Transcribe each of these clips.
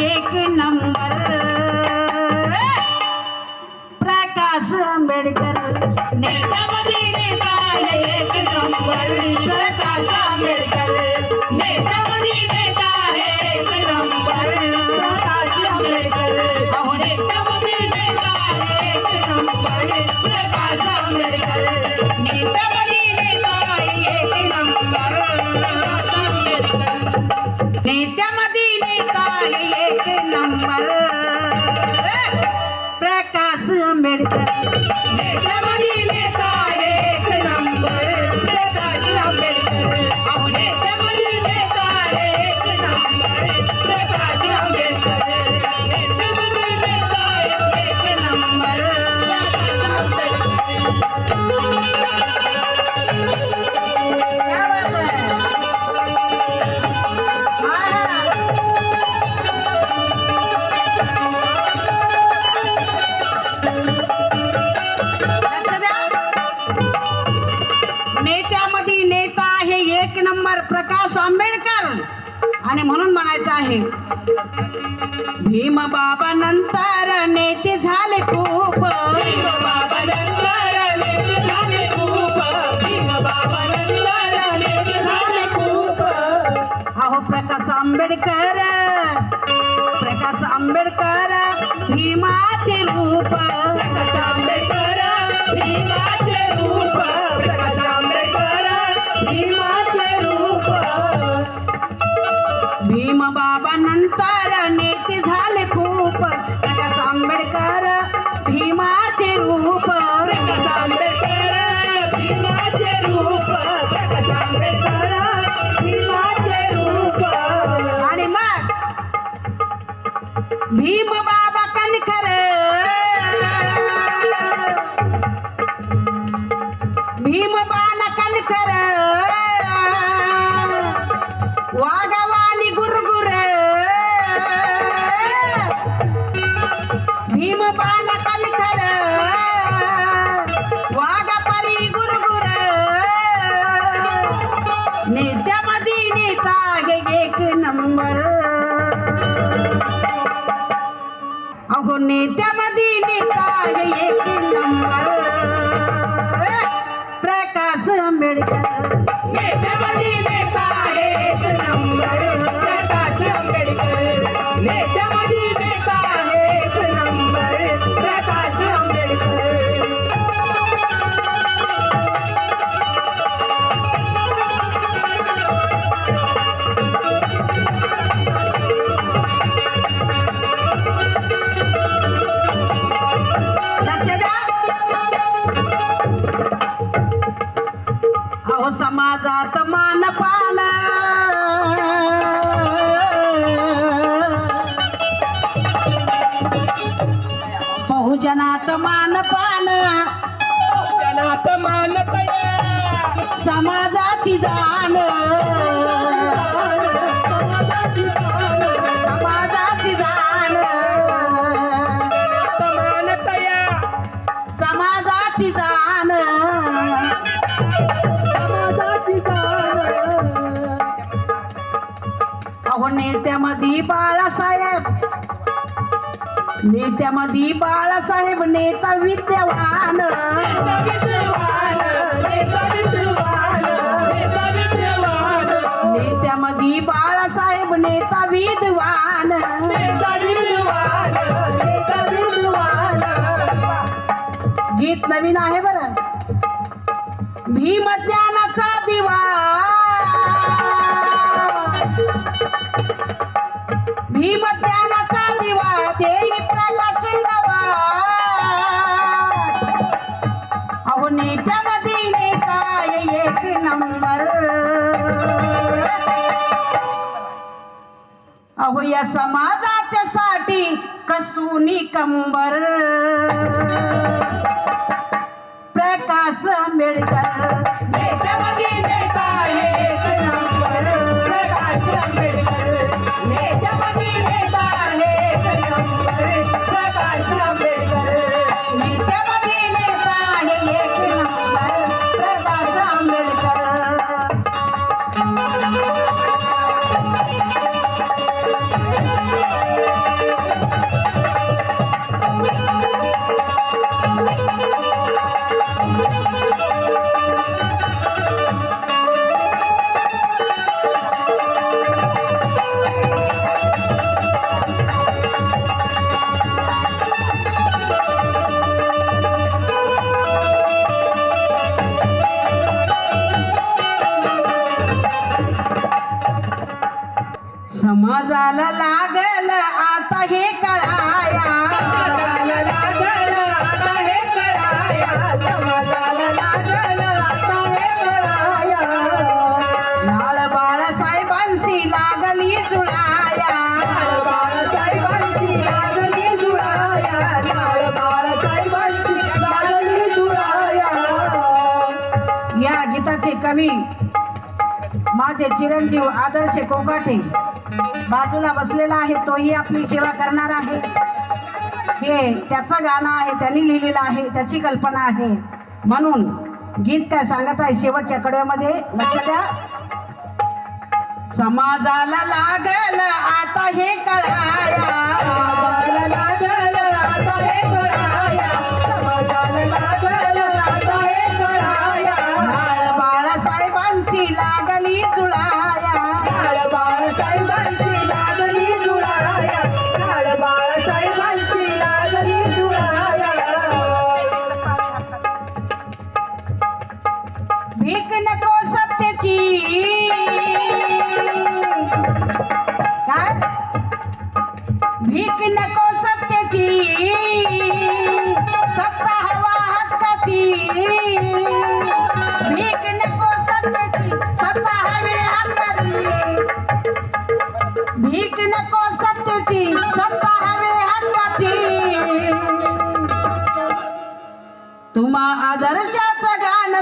एक नंबर. प्रकाश आंबेडकर नेता नेता एक नंबर. प्रकाश आंबेडकर नेता नेता एक नंबर. प्रकाश आंबेडकर नेता एक नंबर. प्रकाश आंबेडकर नंबर प्रकाश आंबेडकर. आणि म्हणून म्हणायचं आहे भीमबाबा नंतर नेते झाले खूप बाबा नंतर नेते झाले खूप बाबा नंतर नेते झाले खूप. अहो प्रकाश आंबेडकर प्रकाश आंबेडकर भीमाचे रूप. भीम बाबा नंतर नेते झाले खूप. प्रकाश आंबेडकर भीमाचे रूप. प्रकाश आंबेडकर भीमाचे रूप. प्रकाश आंबेडकर भीमाचे रूप. आणि मग भीम बाबा समाजात मानपान बहुजनात मानपान जनात मानतया समाजाची जाण अहो नेत्यामध्ये बाळासाहेब. नेत्यामध्ये बाळासाहेब नेता विद्यवान. नेता नेत्यामध्ये बाळासाहेब नेता विद्वान विद्यवान. गीत नवीन आहे बरं. भीमज्ञ अहो या समाजाच्या साठी कसुनी कंबर समाजाला लागल आता हे कळाया. लागल आता हे कळाया. समाजाला लागल आता हे कळाया. बाळासाहेबांशी लागली जुळाया. बाळासाहेबांशी लागली जुळाया. बाळासाहेबांशी लागली जुळाया. या गीताचे कवी माझे चिरंजीव आदर्श कोकाटे बाजूला बसलेला आहे तोही आपली सेवा करणार आहे. हे त्याचं गाणं आहे त्यांनी लिहिलेलं आहे त्याची कल्पना आहे. म्हणून गीत काय सांगत आहे शेवटच्या कडव्यामध्ये लक्ष द्या. समाजाला लागल आता हे कळाया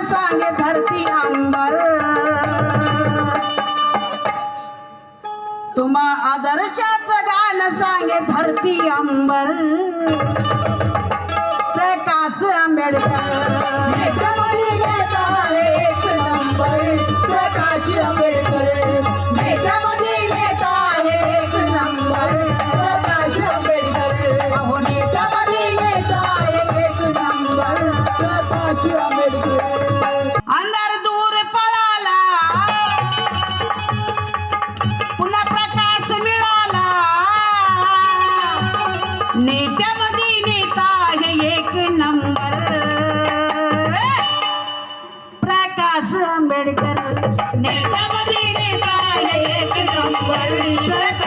सांगे धरती अंबर. तुम्हा आदर्शाचं गाणं सांगे धरती अंबर. प्रकाश आंबेडकर. प्रकाश आंबेडकर.